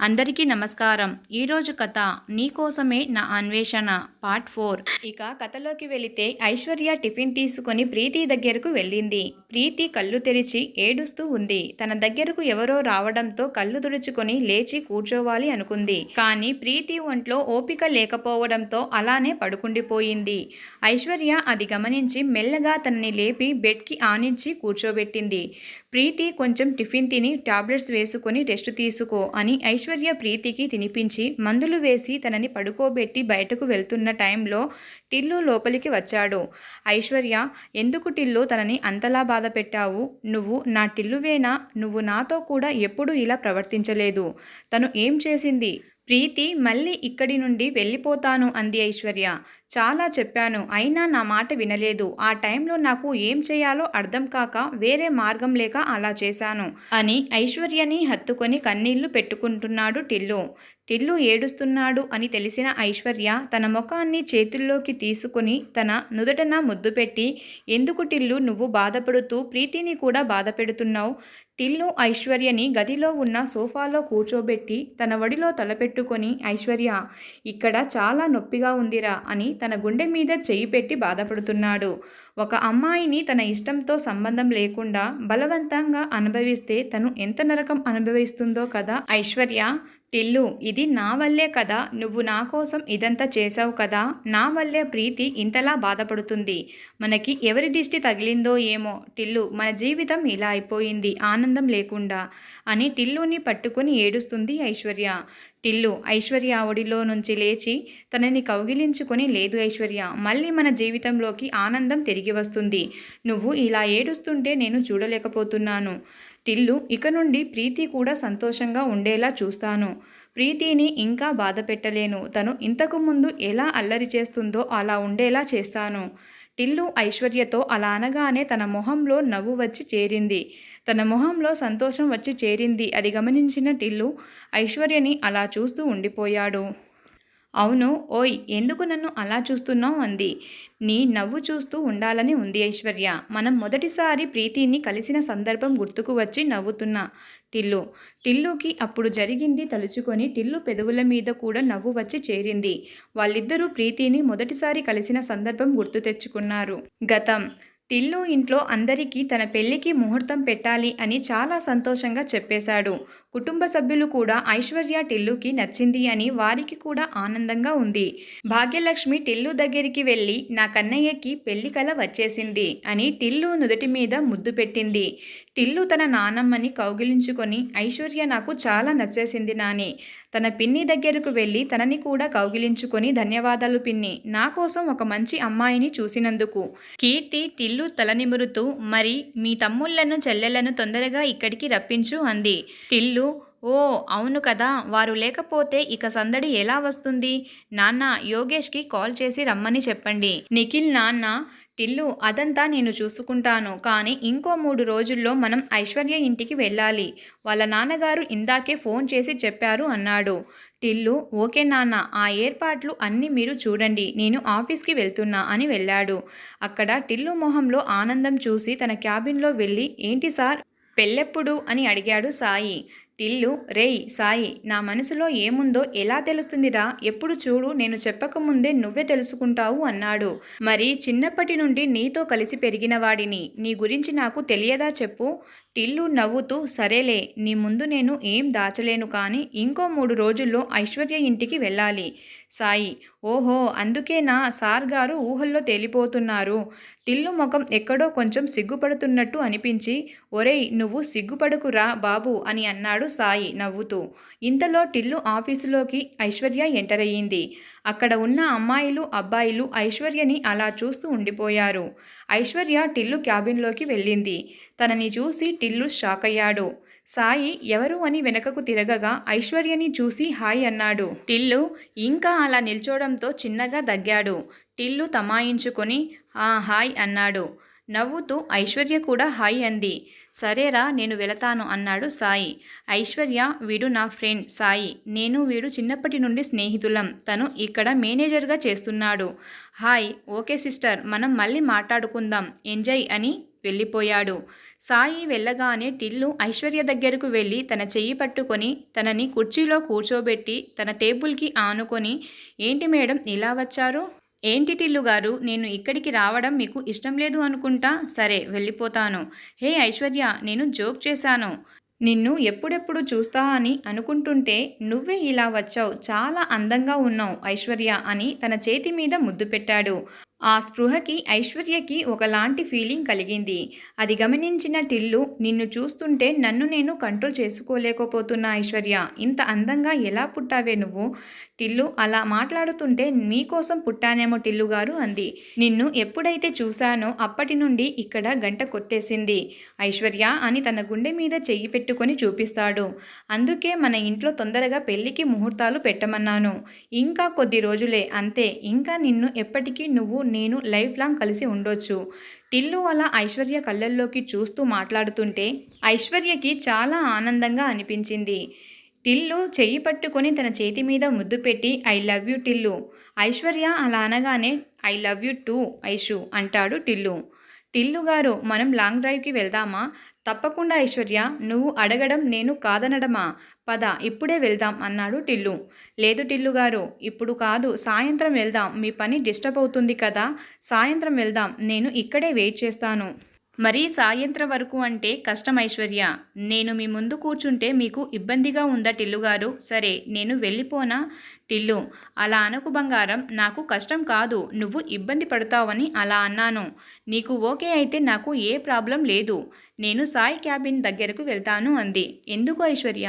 అందరికీ నమస్కారం. ఈరోజు కథ నీకోసమే నా అన్వేషణ పార్ట్ ఫోర్. ఇక కథలోకి వెళితే ఐశ్వర్య టిఫిన్ తీసుకొని ప్రీతి దగ్గరకు వెళ్ళింది. ప్రీతి కళ్ళు తెరిచి ఏడుస్తూ ఉంది. తన దగ్గరకు ఎవరో రావడంతో కళ్ళు తుడుచుకొని లేచి కూర్చోవాలి అనుకుంది. కానీ ప్రీతి ఒంట్లో ఓపిక లేకపోవడంతో అలానే పడుకుండిపోయింది. ఐశ్వర్య అది గమనించి మెల్లగా తనని లేపి బెడ్కి ఆనించి కూర్చోబెట్టింది. ప్రీతి కొంచెం టిఫిన్ తిని టాబ్లెట్స్ వేసుకొని రెస్ట్ తీసుకో అని ఐశ్వర్య ఐశ్వర్య ప్రీతికి తినిపించి మందులు వేసి తనని పడుకోబెట్టి బయటకు వెళ్తున్న టైంలో టిల్లు లోపలికి వచ్చాడు. ఐశ్వర్య ఎందుకు టిల్లు తనని అంతలా బాధ పెట్టావు నువ్వు నా టిల్లువేనా? నువ్వు నాతో కూడా ఎప్పుడూ ఇలా ప్రవర్తించలేదు. తను ఏం చేసింది? ప్రీతి మళ్ళీ ఇక్కడి నుండి వెళ్ళిపోతాను అంది ఐశ్వర్య. చాలా చెప్పాను. అయినా నా మాట వినలేదు. ఆ టైంలో నాకు ఏం చేయాలో అర్థం కాక వేరే మార్గం లేక అలా చేశాను అని ఐశ్వర్యని హత్తుకొని కన్నీళ్ళు పెట్టుకుంటున్నాడు టిల్లు. టిల్లు ఏడుస్తున్నాడు అని తెలిసిన ఐశ్వర్య తన ముఖాన్ని చేతుల్లోకి తీసుకుని తన నుదుటన ముద్దు పెట్టి ఎందుకు టిల్లు నువ్వు బాధపడుతూ ప్రీతిని కూడా బాధ పెడుతున్నావు టిల్లు ఐశ్వర్యని గదిలో ఉన్న సోఫాలో కూర్చోబెట్టి తన వడిలో తలపెట్టుకొని ఐశ్వర్య ఇక్కడ చాలా నొప్పిగా ఉందిరా అని తన గుండె మీద చేయి పెట్టి బాధపడుతున్నాడు. ఒక అమ్మాయిని తన ఇష్టంతో సంబంధం లేకుండా బలవంతంగా అనుభవిస్తే తను ఎంత నరకం అనుభవిస్తుందో కదా ఐశ్వర్య. టిల్లు ఇది నా వల్లే కదా నువ్వు నా కోసం ఇదంతా చేసావు కదా నా వల్లే ప్రీతి ఇంతలా బాధపడుతుంది. మనకి ఎవరి దిష్టి తగిలిందో ఏమో. టిల్లు మన జీవితం ఇలా అయిపోయింది ఆనందం లేకుండా అని టిల్లుని పట్టుకుని ఏడుస్తుంది ఐశ్వర్య. టిల్లు ఐశ్వర్య ఒడిలో నుంచి లేచి తనని కౌగిలించుకొని లేదు ఐశ్వర్య మళ్ళీ మన జీవితంలోకి ఆనందం తిరిగి వస్తుంది. నువ్వు ఇలా ఏడుస్తుంటే నేను చూడలేకపోతున్నాను. టిల్లు ఇక నుండి ప్రీతి కూడా సంతోషంగా ఉండేలా చూస్తాను. ప్రీతిని ఇంకా బాధ పెట్టలేను తను ఇంతకు ముందు ఎలా అల్లరి చేస్తుందో అలా ఉండేలా చేస్తాను. టిల్లు ఐశ్వర్యతో అలా అనగానే తన మొహంలో నవ్వు వచ్చి చేరింది. తన మొహంలో సంతోషం వచ్చి చేరింది. అది గమనించిన టిల్లు ఐశ్వర్యని అలా చూస్తూ ఉండిపోయాడు. అవును ఓయ్ ఎందుకు నన్ను అలా చూస్తున్నావు అంది. నీ నవ్వు చూస్తూ ఉండాలని ఉంది ఐశ్వర్య. మనం మొదటిసారి ప్రీతిని కలిసిన సందర్భం గుర్తుకు వచ్చి నవ్వుతున్నా. టిల్లు. టిల్లుకి అప్పుడు జరిగింది తలుచుకొని టిల్లు పెదవుల మీద కూడా నవ్వు వచ్చి చేరింది. వాళ్ళిద్దరూ ప్రీతిని మొదటిసారి కలిసిన సందర్భం గుర్తు తెచ్చుకున్నారు. గతం. టిల్లు ఇంట్లో అందరికీ తన పెళ్ళికి ముహూర్తం పెట్టాలి అని చాలా సంతోషంగా చెప్పేశాడు. కుటుంబ సభ్యులు కూడా ఐశ్వర్య టిల్లుకి నచ్చింది అని వారికి కూడా ఆనందంగా ఉంది. భాగ్యలక్ష్మి టిల్లు దగ్గరికి వెళ్ళి నా కన్నయ్యకి పెళ్ళి కల వచ్చేసింది అని టిల్లు నుదుటి మీద ముద్దు పెట్టింది. టిల్లు తన నానమ్మని కౌగిలించుకొని ఐశ్వర్య నాకు చాలా నచ్చేసింది నాని. తన పిన్ని దగ్గరకు వెళ్ళి తనని కూడా కౌగిలించుకొని ధన్యవాదాలు పిన్ని. నా కోసం ఒక మంచి అమ్మాయిని చూసినందుకు కీర్తి టిల్లు తలనిమురుతూ మరి మీ తమ్ముళ్ళను చెల్లెలను తొందరగా ఇక్కడికి రప్పించు అంది. టిల్లు ఓ అవును కదా. వారు లేకపోతే ఇక సందడి ఎలా వస్తుంది? నాన్న యోగేష్కి కాల్ చేసి రమ్మని చెప్పండి. నిఖిల్ నాన్న టిల్లు అదంతా నేను చూసుకుంటాను కానీ ఇంకో మూడు రోజుల్లో మనం ఐశ్వర్య ఇంటికి వెళ్ళాలి. వాళ్ళ నాన్నగారు ఇందాకే ఫోన్ చేసి చెప్పారు అన్నాడు. టిల్లు ఓకే నాన్న ఆ ఏర్పాట్లు అన్నీ మీరు చూడండి నేను ఆఫీస్కి వెళ్తున్నా అని వెళ్ళాడు. అక్కడ టిల్లు మొహంలో ఆనందం చూసి తన క్యాబిన్లో వెళ్ళి ఏంటి సార్ పెళ్ళెప్పుడు? అని అడిగాడు సాయి. టిల్లు రేయ్ సాయి నా మనసులో ఏముందో ఎలా తెలుస్తుందిరా? ఎప్పుడు చూడు నేను చెప్పకముందే నువ్వే తెలుసుకుంటావు అన్నాడు. మరి చిన్నప్పటి నుండి నీతో కలిసి పెరిగిన వాడిని నీ గురించి నాకు తెలియదా చెప్పు? టిల్లు నవ్వుతూ సరేలే నీ ముందు నేను ఏం దాచలేను కానీ ఇంకో మూడు రోజుల్లో ఐశ్వర్య ఇంటికి వెళ్ళాలి. సాయి ఓహో అందుకేనా? సార్ గారు ఊహల్లో తేలిపోతున్నారు. టిల్లు ముఖం ఎక్కడో కొంచెం సిగ్గుపడుతున్నట్టు అనిపించి ఒరేయ్ నువ్వు సిగ్గుపడుకురా బాబు అని అన్నాడు సాయి నవ్వుతూ. ఇంతలో టిల్లు ఆఫీసులోకి ఐశ్వర్య ఎంటర్ అయ్యింది. అక్కడ ఉన్న అమ్మాయిలు అబ్బాయిలు ఐశ్వర్యని అలా చూస్తూ ఉండిపోయారు. ఐశ్వర్య టిల్లు క్యాబిన్లోకి వెళ్ళింది. తనని చూసి టిల్లు షాక్ అయ్యాడు. సాయి ఎవరు అని వెనకకు తిరగగా ఐశ్వర్యని చూసి హాయ్ అన్నాడు. టిల్లు ఇంకా అలా నిల్చోడంతో చిన్నగా దగ్గాడు. టిల్లు తమాయించుకొని ఆ హాయ్ అన్నాడు. నవ్వుతూ ఐశ్వర్య కూడా హాయ్ అంది. సరేరా నేను వెళతాను అన్నాడు సాయి. ఐశ్వర్య వీడు నా ఫ్రెండ్ సాయి. నేను వీడు చిన్నప్పటి నుండి స్నేహితులం. తను ఇక్కడ మేనేజర్గా చేస్తున్నాడు. హాయ్ ఓకే సిస్టర్ మనం మళ్ళీ మాట్లాడుకుందాం. ఎంజాయ్ అని వెళ్ళిపోయాడు. సాయి వెళ్ళగానే టిల్లు ఐశ్వర్య దగ్గరకు వెళ్ళి తన చెయ్యి పట్టుకొని తనని కుర్చీలో కూర్చోబెట్టి తన టేబుల్కి ఆనుకొని ఏంటి మేడం ఇలా వచ్చారు? ఏంటి టిల్లు గారు? నేను ఇక్కడికి రావడం మీకు ఇష్టం లేదు అనుకుంటా? సరే వెళ్ళిపోతాను. హే ఐశ్వర్య నేను జోక్ చేశాను. నిన్ను ఎప్పుడెప్పుడు చూస్తా అని అనుకుంటుంటే నువ్వే ఇలా వచ్చావు. చాలా అందంగా ఉన్నావు ఐశ్వర్య అని తన చేతి మీద ముద్దు పెట్టాడు. ఆ స్పృహకి ఐశ్వర్యకి ఒకలాంటి ఫీలింగ్ కలిగింది. అది గమనించిన టిల్లు నిన్ను చూస్తుంటే నన్ను నేను కంట్రోల్ చేసుకోలేకపోతున్నా ఐశ్వర్య. ఇంత అందంగా ఎలా పుట్టావే నువ్వు? టిల్లు అలా మాట్లాడుతుంటే మీకోసం పుట్టానేమో టిల్లు గారు అంది. నిన్ను ఎప్పుడైతే చూశానో అప్పటి నుండి ఇక్కడ గంట కొట్టేసింది. ఐశ్వర్య అని తన గుండె మీద చెయ్యి పెట్టుకొని చూపిస్తాడు. అందుకే మన ఇంట్లో తొందరగా పెళ్ళికి ముహూర్తాలు పెట్టమన్నాను. ఇంకా కొద్ది రోజులే అంతే. ఇంకా నిన్ను ఎప్పటికీ నువ్వు నేను లైఫ్ లాంగ్ కలిసి ఉండొచ్చు. టిల్లు అలా ఐశ్వర్య కళ్ళల్లోకి చూస్తూ మాట్లాడుతుంటే ఐశ్వర్యకి చాలా ఆనందంగా అనిపించింది. టిల్లు చెయ్యి పట్టుకొని తన చేతి మీద ముద్దు పెట్టి I love you Tillu. Aishwarya అలా అనగానే I love you too Aishu అంటాడు టిల్లు. టిల్లు గారు మనం లాంగ్ డ్రైవ్కి వెళ్దామా? తప్పకుండా ఐశ్వర్య నువ్వు అడగడం నేను కాదనడమా? పద ఇప్పుడే వెళ్దాం అన్నాడు టిల్లు. లేదు టిల్లు గారు ఇప్పుడు కాదు. సాయంత్రం వెళ్దాం. మీ పని డిస్టర్బ్ అవుతుంది కదా. సాయంత్రం వెళ్దాం. నేను ఇక్కడే వెయిట్ చేస్తాను. మరీ సాయంత్రం వరకు అంటే కష్టం ఐశ్వర్య. నేను మీ ముందు కూర్చుంటే మీకు ఇబ్బందిగా ఉందా టిల్లు గారు? సరే నేను వెళ్ళిపోనా? టిల్లు అలా అనకు బంగారం. నాకు కష్టం కాదు. నువ్వు ఇబ్బంది పడతావని అలా అన్నాను. నీకు ఓకే అయితే నాకు ఏ ప్రాబ్లం లేదు. నేను సాయి క్యాబిన్ దగ్గరకు వెళ్తాను అంది. ఎందుకు ఐశ్వర్య?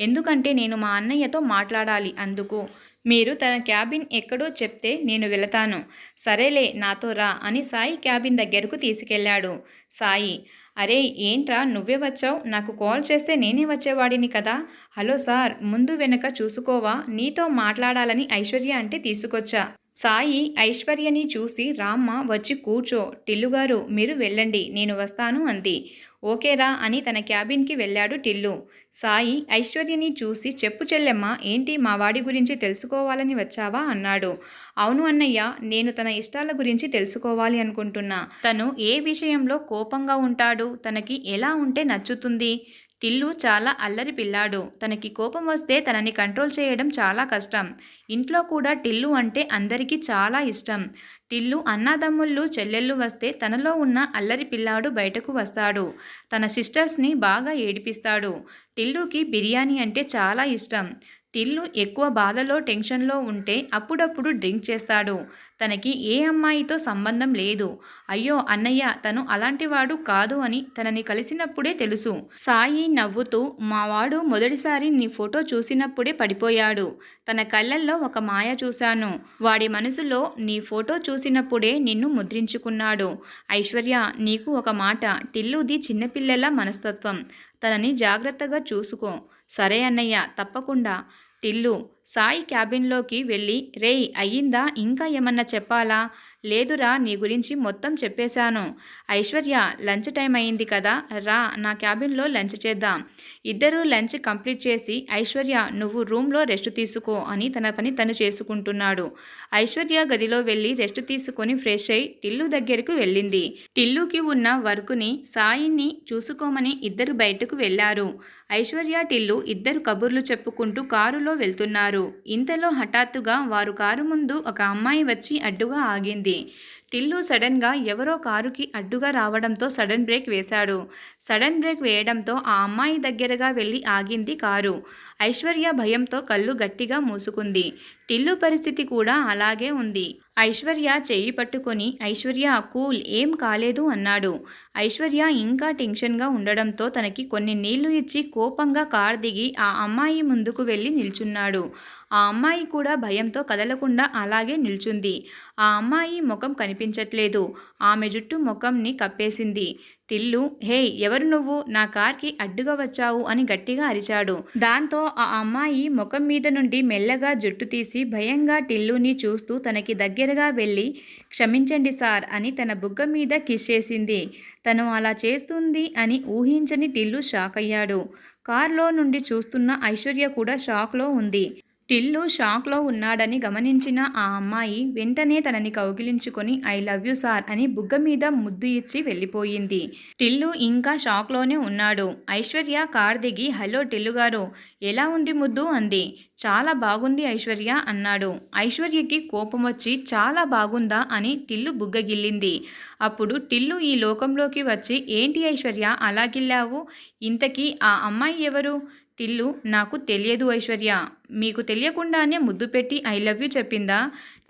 ఎందుకంటే నేను మా అన్నయ్యతో మాట్లాడాలి అందుకు. మీరు తన క్యాబిన్ ఎక్కడో చెప్తే నేను వెళతాను. సరేలే నాతో రా అని సాయి క్యాబిన్ దగ్గరకు తీసుకెళ్ళాడు. సాయి అరే ఏంట్రా నువ్వే వచ్చావు? నాకు కాల్ చేస్తే నేనే వచ్చేవాడిని కదా? హలో సార్ ముందు వెనక చూసుకోవా? నీతో మాట్లాడాలని ఐశ్వర్య అంటే తీసుకొచ్చా. సాయి ఐశ్వర్యని చూసి రామ్మ వచ్చి కూర్చో. టిల్లుగారు మీరు వెళ్ళండి. నేను వస్తాను అంది. ఓకేరా అని తన క్యాబిన్కి వెళ్ళాడు టిల్లు. సాయి ఐశ్వర్యని చూసి చెప్పు చెల్లెమ్మ ఏంటి మా వాడి గురించి తెలుసుకోవాలని వచ్చావా? అన్నాడు. అవును అన్నయ్య నేను తన ఇష్టాల గురించి తెలుసుకోవాలి అనుకుంటున్నా. తను ఏ విషయంలో కోపంగా ఉంటాడు? తనకి ఎలా ఉంటే నచ్చుతుంది? టిల్లు చాలా అల్లరి పిల్లాడు. తనకి కోపం వస్తే తనని కంట్రోల్ చేయడం చాలా కష్టం. ఇంట్లో కూడా టిల్లు అంటే అందరికీ చాలా ఇష్టం. టిల్లు అన్నదమ్ముళ్ళు చెల్లెళ్ళు వస్తే తనలో ఉన్న అల్లరి పిల్లాడు బయటకు వస్తాడు. తన సిస్టర్స్ని బాగా ఏడిపిస్తాడు. టిల్లుకి బిర్యానీ అంటే చాలా ఇష్టం. టిల్లు ఎక్కువ బాధలో టెన్షన్లో ఉంటే అప్పుడప్పుడు డ్రింక్ చేస్తాడు. తనకి ఏ అమ్మాయితో సంబంధం లేదు. అయ్యో అన్నయ్య తను అలాంటివాడు కాదు అని తనని కలిసినప్పుడే తెలుసు. సాయి నవ్వుతూ మావాడు మొదటిసారి నీ ఫోటో చూసినప్పుడే పడిపోయాడు. తన కళ్ళల్లో ఒక మాయ చూశాను. వాడి మనసులో నీ ఫోటో చూసినప్పుడే నిన్ను ముద్రించుకున్నాడు. ఐశ్వర్య నీకు ఒక మాట. టిల్లుది చిన్నపిల్లల మనస్తత్వం. తనని జాగ్రత్తగా చూసుకో. సరే అన్నయ్య తప్పకుండా. టిల్లు సాయి క్యాబిన్లోకి వెళ్ళి రేయ్ అయ్యిందా? ఇంకా ఏమన్నా చెప్పాలా? లేదురా నీ గురించి మొత్తం చెప్పేశాను. ఐశ్వర్య లంచ్ టైం అయింది కదా రా నా క్యాబిన్లో లంచ్ చేద్దాం. ఇద్దరూ లంచ్ కంప్లీట్ చేసి ఐశ్వర్య నువ్వు రూమ్లో రెస్ట్ తీసుకో అని తన పని తను చేసుకుంటున్నాడు. ఐశ్వర్య గదిలో వెళ్ళి రెస్ట్ తీసుకొని ఫ్రెష్ అయి టిల్లు దగ్గరకు వెళ్ళింది. టిల్లుకి ఉన్న వర్కుని సాయిని చూసుకోమని ఇద్దరు బయటకు వెళ్ళారు. ఐశ్వర్య టిల్లు ఇద్దరు కబుర్లు చెప్పుకుంటూ కారులో వెళ్తున్నారు. ఇంతలో హఠాత్తుగా వారు కారు ముందు ఒక అమ్మాయి వచ్చి అడ్డుగా ఆగింది. టిల్లు సడన్గా ఎవరో కారుకి అడ్డుగా రావడంతో సడన్ బ్రేక్ వేశాడు. సడన్ బ్రేక్ వేయడంతో ఆ అమ్మాయి దగ్గరగా వెళ్ళి ఆగింది కారు. ఐశ్వర్య భయంతో కళ్ళు గట్టిగా మూసుకుంది. టిల్లు పరిస్థితి కూడా అలాగే ఉంది. ఐశ్వర్య చెయ్యి పట్టుకొని ఐశ్వర్య కూల్ ఏం కాలేదు అన్నాడు. ఐశ్వర్య ఇంకా టెన్షన్గా ఉండడంతో తనకి కొన్ని నీళ్ళు ఇచ్చి కోపంగా కార్ దిగి ఆ అమ్మాయి ముందుకు వెళ్ళి నిల్చున్నాడు. ఆ అమ్మాయి కూడా భయంతో కదలకుండా అలాగే నిల్చుంది. ఆ అమ్మాయి ముఖం కనిపించట్లేదు. ఆమె జుట్టు ముఖంని కప్పేసింది. టిల్లు హే ఎవరు నువ్వు? నా కార్కి అడ్డుగా వచ్చావు అని గట్టిగా అరిచాడు. దాంతో ఆ అమ్మాయి ముఖం మీద నుండి మెల్లగా జుట్టు తీసి భయంగా టిల్లుని చూస్తూ తనకి దగ్గరగా వెళ్ళి క్షమించండి సార్ అని తన బుగ్గ మీద కిస్ చేసింది. తను అలా చేస్తుంది అని ఊహించని టిల్లు షాక్ అయ్యాడు కార్లో నుండి చూస్తున్న ఐశ్వర్య కూడా షాక్లో ఉంది. టిల్లు షాక్లో ఉన్నాడని గమనించిన ఆ అమ్మాయి వెంటనే తనని కౌగిలించుకొని ఐ లవ్ యూ సార్ అని బుగ్గ మీద ముద్దు ఇచ్చి వెళ్ళిపోయింది. టిల్లు ఇంకా షాక్లోనే ఉన్నాడు. ఐశ్వర్య కార్ దిగి హలో టిల్లు గారు. ఎలా ఉంది ముద్దు? అంది. చాలా బాగుంది ఐశ్వర్య అన్నాడు. ఐశ్వర్యకి కోపం వచ్చి చాలా బాగుందా? అని టిల్లు బుగ్గగిల్లింది అప్పుడు టిల్లు ఈ లోకంలోకి వచ్చి ఏంటి ఐశ్వర్య అలా గిల్లావు? ఇంతకీ ఆ అమ్మాయి ఎవరు? టిల్లు నాకు తెలియదు ఐశ్వర్య. మీకు తెలియకుండానే ముద్దు పెట్టి ఐ లవ్ యూ చెప్పిందా?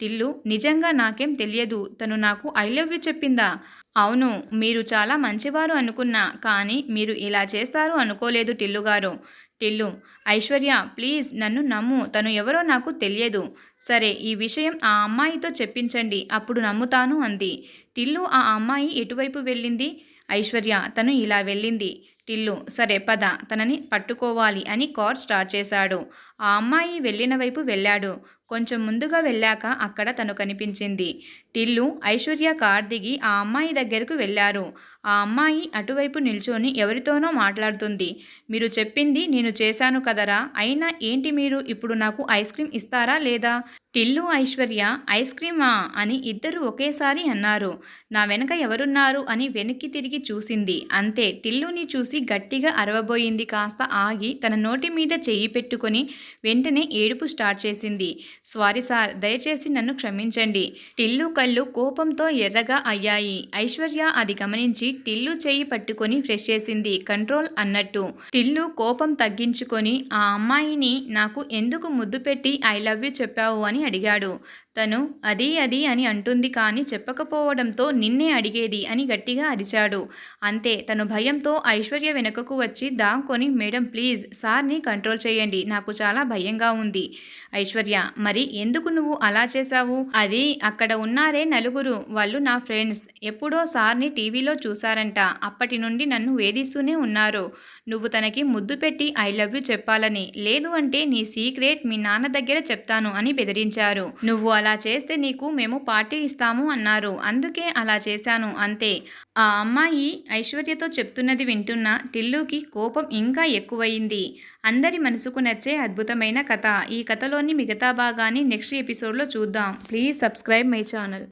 టిల్లు నిజంగా నాకేం తెలియదు. తను నాకు ఐ లవ్ యూ చెప్పిందా? అవును మీరు చాలా మంచివారు అనుకున్నా కానీ మీరు ఇలా చేస్తారు అనుకోలేదు టిల్లు గారు. టిల్లు ఐశ్వర్య ప్లీజ్ నన్ను నమ్ము. తను ఎవరో నాకు తెలియదు. సరే ఈ విషయం ఆ అమ్మాయితో చెప్పించండి. అప్పుడు నమ్ముతాను అంది. టిల్లు ఆ అమ్మాయి ఎటువైపు వెళ్ళింది? ఐశ్వర్య తను ఇలా వెళ్ళింది. టిల్లు. సరే పద. తనని పట్టుకోవాలి అని కార్ స్టార్ట్ చేశాడు. ఆ అమ్మాయి వెళ్ళిన వైపు వెళ్ళాడు. కొంచెం ముందుగా వెళ్ళాక అక్కడ తను కనిపించింది. టిల్లు ఐశ్వర్య కార్ దిగి ఆ అమ్మాయి దగ్గరకు వెళ్ళారు. ఆ అమ్మాయి అటువైపు నిల్చొని ఎవరితోనో మాట్లాడుతుంది. మీరు చెప్పింది నేను చేశాను కదరా. అయినా ఏంటి మీరు ఇప్పుడు నాకు ఐస్ క్రీమ్ ఇస్తారా లేదా? టిల్లు ఐశ్వర్య ఐస్ క్రీమా అని ఇద్దరు ఒకేసారి అన్నారు. నా వెనక ఎవరున్నారు అని వెనక్కి తిరిగి చూసింది. అంతే టిల్లుని చూసి గట్టిగా అరవబోయింది. కాస్త ఆగి తన నోటి మీద చెయ్యి పెట్టుకొని వెంటనే ఏడుపు స్టార్ట్ చేసింది. సారీ సార్ దయచేసి నన్ను క్షమించండి. టిల్లు కళ్ళు కోపంతో ఎర్రగా అయ్యాయి. ఐశ్వర్య అది గమనించి టిల్లు చెయ్యి పట్టుకొని ఫ్రెష్ చేసింది. కంట్రోల్ అన్నట్టు. టిల్లు కోపం తగ్గించుకొని ఆ అమ్మాయిని నాకు ఎందుకు ముద్దు పెట్టి ఐ లవ్ యూ చెప్పావు అని అడిగాడు. తను అది అది అని అంటుంది కానీ చెప్పకపోవడంతో నిన్నే అడిగేది అని గట్టిగా అరిచాడు. అంతే తను భయంతో ఐశ్వర్య వెనుకకు వచ్చి దాంకొని మేడం ప్లీజ్ సార్ని కంట్రోల్ చేయండి నాకు చాలా భయంగా ఉంది. ఐశ్వర్య మరి ఎందుకు నువ్వు అలా చేశావు? అది అక్కడ ఉన్నారే నలుగురు వాళ్ళు నా ఫ్రెండ్స్. ఎప్పుడో సార్ని టీవీలో చూశారంట. అప్పటి నుండి నన్ను వేధిస్తూనే ఉన్నారు. నువ్వు తనకి ముద్దు పెట్టి ఐ లవ్ యూ చెప్పాలని. లేదు అంటే నీ సీక్రెట్ మీ నాన్న దగ్గర చెప్తాను అని బెదిరించారు. నువ్వు అలా చేస్తే నీకు మేము పార్టీ ఇస్తాము అన్నారు. అందుకే అలా చేశాను అంతే. ఆ అమ్మాయి ఐశ్వర్యతో చెప్తున్నది వింటున్న టిల్లుకి కోపం ఇంకా ఎక్కువయింది అందరి మనసుకు నచ్చే అద్భుతమైన కథ. ఈ కథలోని మిగతా భాగాన్ని నెక్స్ట్ ఎపిసోడ్లో చూద్దాం. Please subscribe my channel.